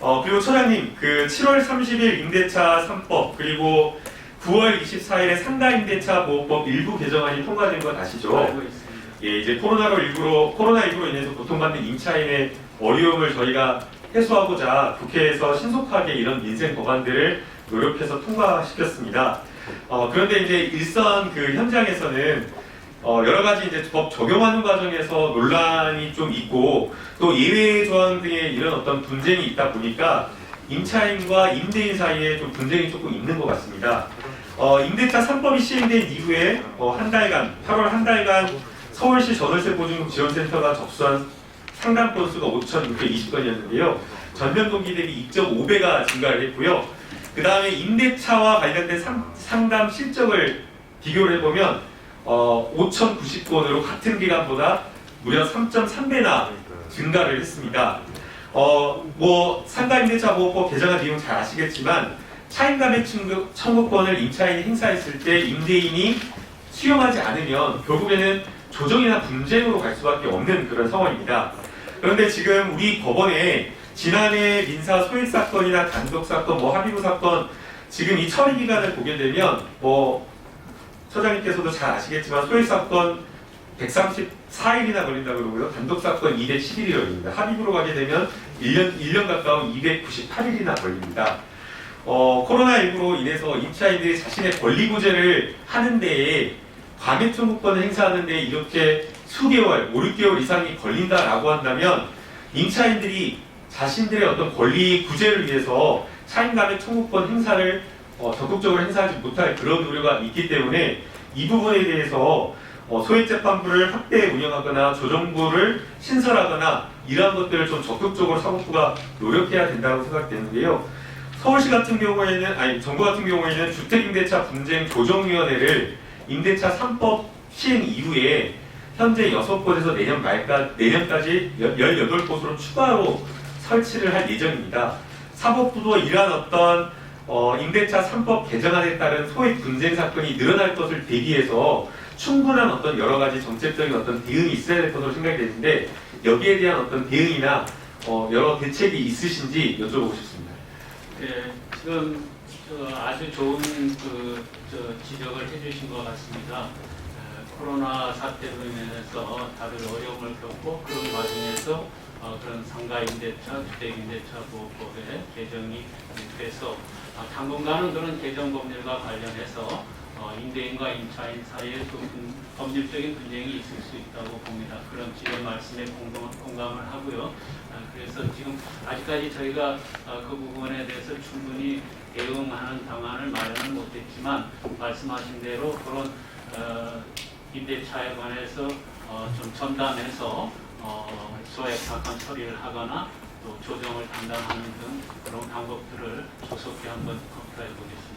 어, 그리고 처장님, 그 7월 30일 임대차 3법, 그리고 9월 24일에 상가 임대차 보호법 일부 개정안이 통과된 건 아시죠? 알고 있습니다. 예, 이제 코로나로 일부러 코로나 19로 인해서 고통받는 임차인의 어려움을 저희가 해소하고자 국회에서 신속하게 이런 민생 법안들을 노력해서 통과시켰습니다. 어, 그런데 이제 일선 그 현장에서는 어, 여러 가지 이제 법 적용하는 과정에서 논란이 좀 있고 또 예외 조항 등의 이런 어떤 분쟁이 있다 보니까 임차인과 임대인 사이에 좀 분쟁이 조금 있는 것 같습니다. 어, 임대차 3법이 시행된 이후에 어, 한 달간 8월 한 달간 서울시 전월세 보증금 지원센터가 접수한 상담 건수가 5,620건이었는데요. 전년 동기 대비 2.5배가 증가를 했고요. 그 다음에 임대차와 관련된 상, 상담 실적을 비교를 해보면 어, 5,090건으로 같은 기간보다 무려 3.3배나 증가를 했습니다. 어, 뭐 상가임대차 보호법 개정안 내용 잘 아시겠지만 차임감액 청구- 청구권을 임차인이 행사했을 때 임대인이 수용하지 않으면 결국에는 조정이나 분쟁으로 갈 수밖에 없는 그런 상황입니다. 그런데 지금 우리 법원에 지난해 민사 소액 사건이나 단독 사건, 뭐 합의부 사건 지금 이 처리 기간을 보게 되면 뭐 처장님께서도 잘 아시겠지만 소액 사건 134일이나 걸린다 그러고요. 단독 사건 211일이 걸립니다. 합의부로 가게 되면 1년 1년 가까운 298일이나 걸립니다. 어, 코로나19로 인해서 임차인들이 자신의 권리 구제를 하는 데에 과밀 청구권을 행사하는 데 이렇게 수개월, 5, 6개월 이상이 걸린다라고 한다면 임차인들이 자신들의 어떤 권리 구제를 위해서 차임 감액 청구권 행사를 어, 적극적으로 행사하지 못할 그런 우려가 있기 때문에 이 부분에 대해서 어, 소액 재판부를 확대 운영하거나 조정부를 신설하거나 이러한 것들을 좀 적극적으로 사법부가 노력해야 된다고 생각되는데요. 서울시 같은 경우에는 아니 정부 같은 경우에는 주택임대차 분쟁 조정위원회를 임대차 3법 시행 이후에 현재 6곳에서 내년 말까 내년까지 18곳으로 추가로 설치를 할 예정입니다. 사법부도 이러한 어떤 어, 임대차 3법 개정안에 따른 소액 분쟁 사건이 늘어날 것을 대비해서 충분한 어떤 여러 가지 정책적인 어떤 대응이 있어야 될 것으로 생각이 되는데 여기에 대한 어떤 대응이나 어, 여러 대책이 있으신지 여쭤보고 싶습니다. 예, 지금 저 아주 좋은 그, 저 지적을 해주신 것 같습니다. 에, 코로나 사태로 인해서 다들 어려움을 겪고 그런 와중에서 어, 그런 상가 임대차, 주택 임대차 보호법의 개정이 돼서 아, 당분간은 그런 개정 법률과 관련해서 어, 임대인과 임차인 사이에 좀 분- 법률적인 분쟁이 있을 수 있다고 봅니다. 그런 지금 말씀에 공감, 공감을 하고요. 아, 그래서 지금 아직까지 저희가 어, 그 부분에 대해서 충분히 대응하는 방안을 마련을 못했지만 말씀하신 대로 그런 어, 임대차에 관해서 어, 좀 전담해서 어, 소액 사건 처리를 하거나 또 조정을 담당하는 등 그런 방법들을 조속히 한번 검토해 보겠습니다.